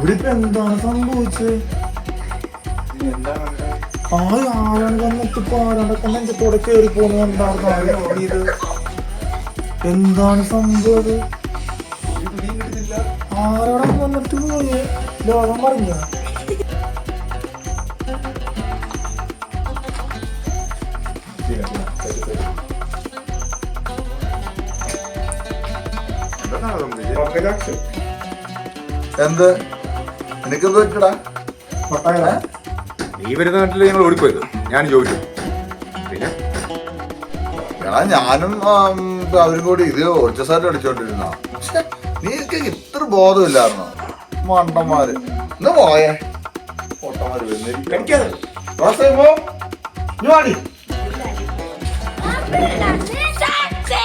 ഇവിടെ ഇപ്പൊ എന്താണ് സംഭവിച്ചത് ആര് ആരാണ് വന്നിട്ട് പാടാണ്ടൊക്കെ നെഞ്ചത്തോടെ കേറി പോകുന്നുണ്ടായിരുന്നു എന്താണ് സംഭവം ആരാണ് വന്നിട്ട് പോയേ? ലോകം പറഞ്ഞ എന്ത്? പറ്റടാ നീ വരുന്ന നാട്ടിൽ ഞങ്ങൾ ഓടിപ്പോയത്? ഞാൻ ചോദിച്ചു. പിന്നെ? എടാ ഞാനും ആം, അവരും കൂടി ഇത് ഒച്ചസാരി അടിച്ചോണ്ടിരുന്ന നീക്ക് ഇത്ര ബോധമില്ലായിരുന്നോ? മണ്ടന്മാര്. ഇന്ന് പോയേ? പൊട്ടന്മാര് വരുന്നിരിക്കും റോസേ പോ ഇഞ്ഞ് വാടി. ആ, പിള്ളേർ, നീ സാക്ഷി.